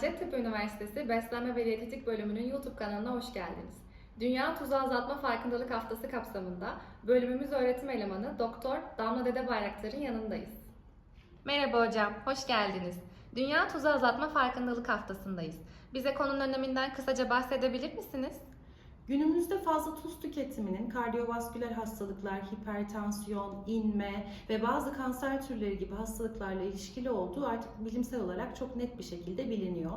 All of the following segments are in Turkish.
Hacettepe Üniversitesi Beslenme ve Diyetetik Bölümünün YouTube kanalına hoş geldiniz. Dünya Tuzu Azaltma Farkındalık Haftası kapsamında bölümümüz öğretim elemanı Doktor Damla Dede Bayraktar'ın yanındayız. Merhaba hocam, hoş geldiniz. Dünya Tuzu Azaltma Farkındalık Haftası'ndayız. Bize konunun öneminden kısaca bahsedebilir misiniz? Günümüzde fazla tuz tüketiminin kardiyovasküler hastalıklar, hipertansiyon, inme ve bazı kanser türleri gibi hastalıklarla ilişkili olduğu artık bilimsel olarak çok net bir şekilde biliniyor.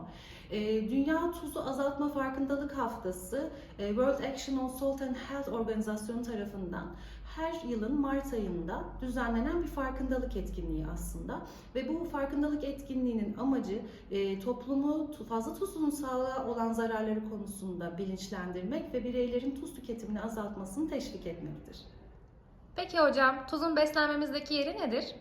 Ee, Dünya Tuzu Azaltma Farkındalık Haftası e, World Action on Salt and Health organizasyonu tarafından her yılın Mart ayında düzenlenen bir farkındalık etkinliği aslında. Ve bu farkındalık etkinliğinin amacı e, toplumu fazla tuzun sağlığa olan zararları konusunda bilinçlendirmek ve bireylerin tuz tüketimini azaltmasını teşvik etmektir. Peki hocam, tuzun beslenmemizdeki yeri nedir?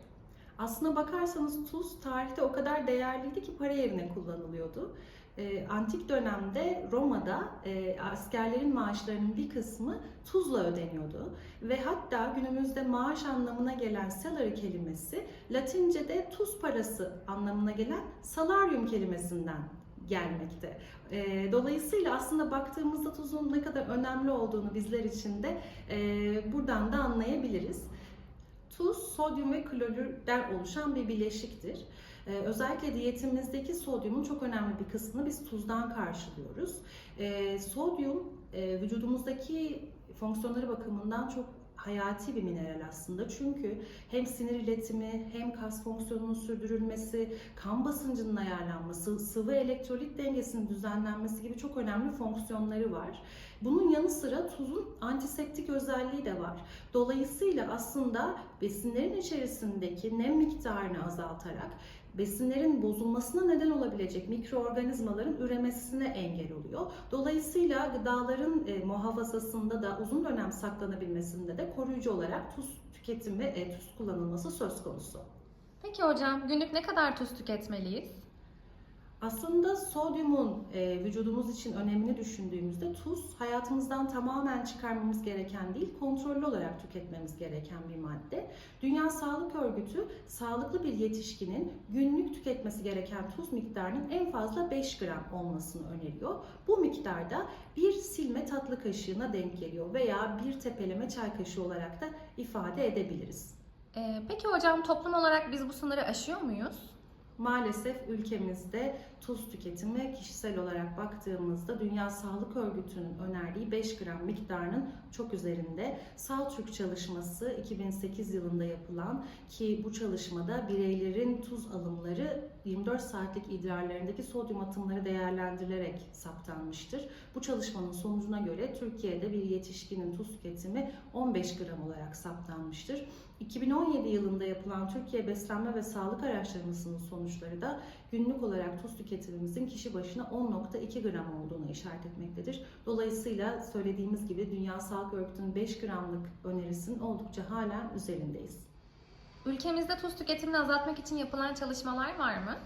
Aslına bakarsanız tuz tarihte o kadar değerliydi ki para yerine kullanılıyordu. E, antik dönemde Roma'da e, askerlerin maaşlarının bir kısmı tuzla ödeniyordu. Ve hatta günümüzde maaş anlamına gelen salary kelimesi Latince'de tuz parası anlamına gelen salarium kelimesinden gelmekte. E, dolayısıyla aslında baktığımızda tuzun ne kadar önemli olduğunu bizler için de e, buradan da anlayabiliriz. Tuz, sodyum ve klorürden oluşan bir bileşiktir. Ee, özellikle diyetimizdeki sodyumun çok önemli bir kısmını biz tuzdan karşılıyoruz. Ee, sodyum e, vücudumuzdaki fonksiyonları bakımından çok hayati bir mineral aslında. Çünkü hem sinir iletimi, hem kas fonksiyonunun sürdürülmesi, kan basıncının ayarlanması, sıvı elektrolit dengesinin düzenlenmesi gibi çok önemli fonksiyonları var. Bunun yanı sıra tuzun antiseptik özelliği de var. Dolayısıyla aslında besinlerin içerisindeki nem miktarını azaltarak besinlerin bozulmasına neden olabilecek mikroorganizmaların üremesine engel oluyor. Dolayısıyla gıdaların e, muhafazasında da uzun dönem saklanabilmesinde de koruyucu olarak tuz tüketimi e, tuz kullanılması söz konusu. Peki hocam, günlük ne kadar tuz tüketmeliyiz? Aslında sodyumun e, vücudumuz için önemini düşündüğümüzde tuz hayatımızdan tamamen çıkarmamız gereken değil, kontrollü olarak tüketmemiz gereken bir madde. Dünya Sağlık Örgütü sağlıklı bir yetişkinin günlük tüketmesi gereken tuz miktarının en fazla 5 gram olmasını öneriyor. Bu miktarda bir silme tatlı kaşığına denk geliyor veya bir tepeleme çay kaşığı olarak da ifade edebiliriz. Ee, peki hocam, toplum olarak biz bu sınırı aşıyor muyuz? Maalesef ülkemizde tuz tüketimi kişisel olarak baktığımızda Dünya Sağlık Örgütü'nün önerdiği 5 gram miktarının çok üzerinde. Saltürk çalışması 2008 yılında yapılan ki bu çalışmada bireylerin tuz alımları 24 saatlik idrarlarındaki sodyum atımları değerlendirilerek saptanmıştır. Bu çalışmanın sonucuna göre Türkiye'de bir yetişkinin tuz tüketimi 15 gram olarak saptanmıştır. 2017 yılında yapılan Türkiye Beslenme ve Sağlık Araştırması'nın sonuçları da günlük olarak tuz tüketimimizin kişi başına 10.2 gram olduğunu işaret etmektedir. Dolayısıyla söylediğimiz gibi Dünya Sağlık Örgütü'nün 5 gramlık önerisinin oldukça halen üzerindeyiz. Ülkemizde tuz tüketimini azaltmak için yapılan çalışmalar var mı?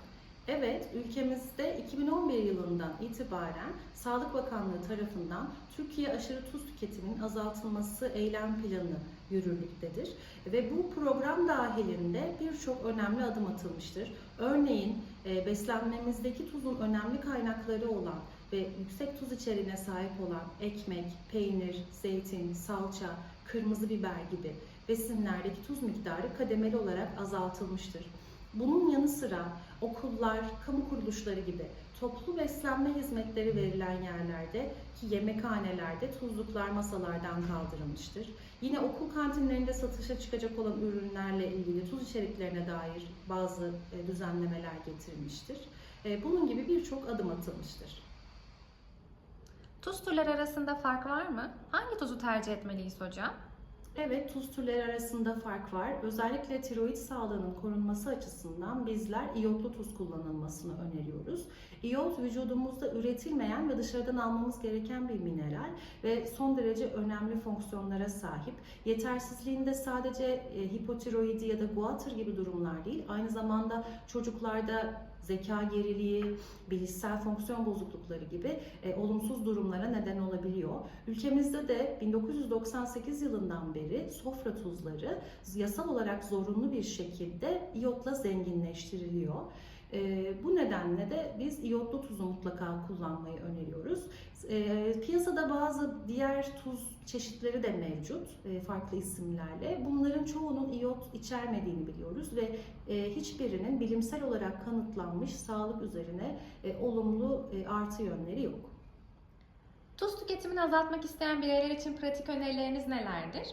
Evet, ülkemizde 2011 yılından itibaren Sağlık Bakanlığı tarafından Türkiye aşırı tuz tüketiminin azaltılması eylem planı yürürlüktedir. Ve bu program dahilinde birçok önemli adım atılmıştır. Örneğin e, beslenmemizdeki tuzun önemli kaynakları olan ve yüksek tuz içeriğine sahip olan ekmek, peynir, zeytin, salça, kırmızı biber gibi besinlerdeki tuz miktarı kademeli olarak azaltılmıştır. Bunun yanı sıra okullar, kamu kuruluşları gibi toplu beslenme hizmetleri verilen yerlerde ki yemekhanelerde tuzluklar masalardan kaldırılmıştır. Yine okul kantinlerinde satışa çıkacak olan ürünlerle ilgili tuz içeriklerine dair bazı e, düzenlemeler getirilmiştir. E, Bunun gibi birçok adım atılmıştır. Tuz türleri arasında fark var mı? Hangi tuzu tercih etmeliyiz hocam? Evet, tuz türleri arasında fark var. Özellikle tiroid sağlığının korunması açısından bizler iyotlu tuz kullanılmasını öneriyoruz. İyot vücudumuzda üretilmeyen ve dışarıdan almamız gereken bir mineral ve son derece önemli fonksiyonlara sahip. Yetersizliğinde sadece e, hipotiroidi ya da guatr gibi durumlar değil, aynı zamanda çocuklarda zeka geriliği, bilişsel fonksiyon bozuklukları gibi e, olumsuz durumlara neden olabiliyor. Ülkemizde de 1998 yılından beri sofra tuzları yasal olarak zorunlu bir şekilde iyotla zenginleştiriliyor. E, bu nedenle de biz iyotlu tuzu mutlaka kullanmayı öneriyoruz. E, piyasada bazı diğer tuz çeşitleri de mevcut e, farklı isimlerle. Bunların çoğunun iyot içermediğini biliyoruz ve e, hiçbirinin bilimsel olarak kanıtlanmış sağlık üzerine e, olumlu e, artı yönleri yok. Tuz tüketimini azaltmak isteyen bireyler için pratik önerileriniz nelerdir?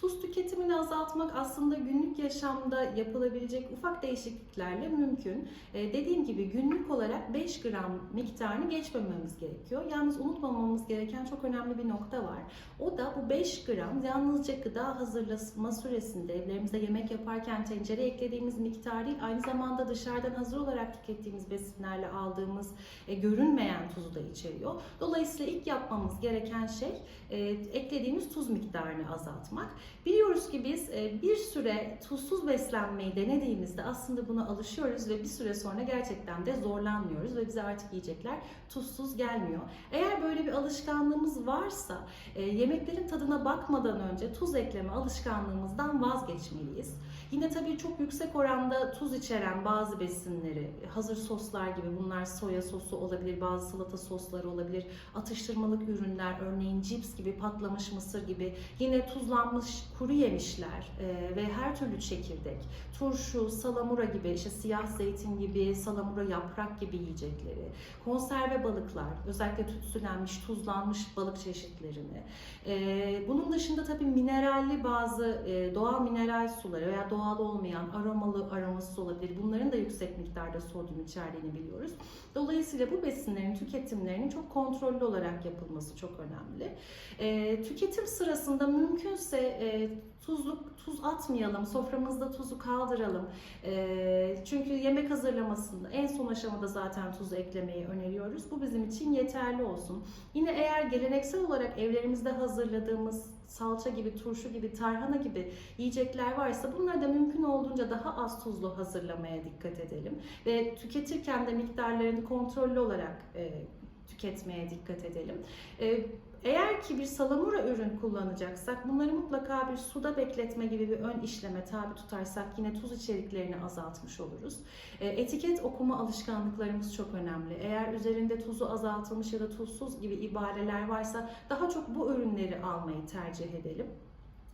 Tuz tüketimini azaltmak aslında günlük yaşamda yapılabilecek ufak değişikliklerle mümkün. Ee, dediğim gibi günlük olarak 5 gram miktarını geçmememiz gerekiyor. Yalnız unutmamamız gereken çok önemli bir nokta var. O da bu 5 gram yalnızca gıda hazırlama süresinde evlerimizde yemek yaparken tencereye eklediğimiz miktar değil, aynı zamanda dışarıdan hazır olarak tükettiğimiz besinlerle aldığımız e, görünmeyen tuzu da içeriyor. Dolayısıyla ilk yapmamız gereken şey e, eklediğimiz tuz miktarını azaltmak. Biliyoruz ki biz e, bir süre tuzsuz beslenmeyi denediğimizde aslında buna alışıyoruz ve bir süre sonra gerçekten de zorlanmıyoruz ve bize artık yiyecekler tuzsuz gelmiyor. Eğer böyle bir alışkanlığımız varsa e, yemeklerin tadına bakmadan önce tuz ekleme alışkanlığımızdan vazgeçmeliyiz. Yine tabii çok yüksek oranda tuz içeren bazı besinleri, hazır soslar gibi bunlar soya sosu olabilir, bazı salata sosları olabilir, atıştırmalık ürünler, örneğin cips gibi, patlamış mısır gibi, yine tuzlanmış kuru yemişler e, ve her türlü çekirdek, turşu, salamura gibi, işte siyah zeytin gibi, salamura yaprak gibi yiyecekleri, konserve balıklar, özellikle tütsülenmiş, tuzlanmış balık çeşitlerini, e, bunun dışında tabii mineralli bazı e, doğal mineral suları veya doğal olmayan aromalı aromasız olabilir. Bunların da yüksek miktarda sodyum içerdiğini biliyoruz. Dolayısıyla bu besinlerin tüketimlerinin çok kontrollü olarak yapılması çok önemli. E, tüketim sırasında mümkünse e, tuzluk tuz atmayalım, soframızda tuzu kaldıralım. E, çünkü yemek hazırlamasında en son aşamada zaten tuzu eklemeyi öneriyoruz. Bu bizim için yeterli olsun. Yine eğer geleneksel olarak evlerimizde hazırladığımız salça gibi, turşu gibi, tarhana gibi yiyecekler varsa bunları da mümkün olduğunca daha az tuzlu hazırlamaya dikkat edelim. Ve tüketirken de miktarlarını kontrollü olarak e, tüketmeye dikkat edelim. E, eğer ki bir salamura ürün kullanacaksak bunları mutlaka bir suda bekletme gibi bir ön işleme tabi tutarsak yine tuz içeriklerini azaltmış oluruz. E, etiket okuma alışkanlıklarımız çok önemli. Eğer üzerinde tuzu azaltılmış ya da tuzsuz gibi ibareler varsa daha çok bu ürünleri almayı tercih edelim.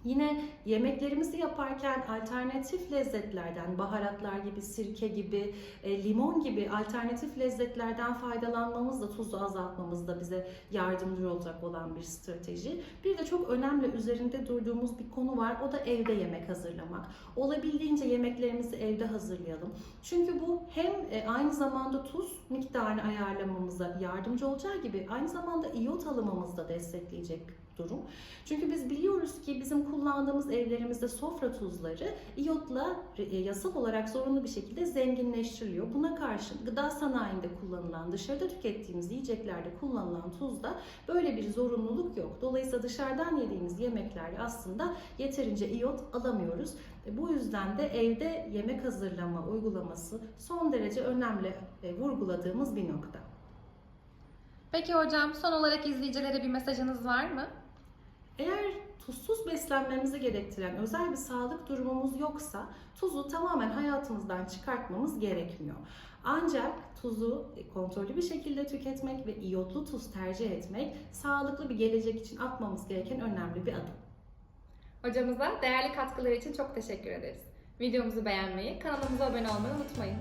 Yine yemeklerimizi yaparken alternatif lezzetlerden, baharatlar gibi, sirke gibi, e, limon gibi alternatif lezzetlerden faydalanmamız da tuzu azaltmamız da bize yardımcı olacak olan bir strateji. Bir de çok önemli üzerinde durduğumuz bir konu var. O da evde yemek hazırlamak. Olabildiğince yemeklerimizi evde hazırlayalım. Çünkü bu hem e, aynı zamanda tuz miktarını ayarlamamıza yardımcı olacağı gibi aynı zamanda iyot alımımızı da destekleyecek durum. Çünkü biz biliyoruz ki bizim kullandığımız evlerimizde sofra tuzları iyotla e, yasal olarak zorunlu bir şekilde zenginleştiriliyor. Buna karşın gıda sanayinde kullanılan, dışarıda tükettiğimiz yiyeceklerde kullanılan tuzda böyle bir zorunluluk yok. Dolayısıyla dışarıdan yediğimiz yemeklerde aslında yeterince iyot alamıyoruz. E, Bu yüzden de evde yemek hazırlama uygulaması son derece önemli e, vurguladığımız bir nokta. Peki hocam son olarak izleyicilere bir mesajınız var mı? Eğer tuzsuz beslenmemizi gerektiren özel bir sağlık durumumuz yoksa tuzu tamamen hayatımızdan çıkartmamız gerekmiyor. Ancak tuzu kontrollü bir şekilde tüketmek ve iyotlu tuz tercih etmek sağlıklı bir gelecek için atmamız gereken önemli bir adım. Hocamıza değerli katkıları için çok teşekkür ederiz. Videomuzu beğenmeyi, kanalımıza abone olmayı unutmayın.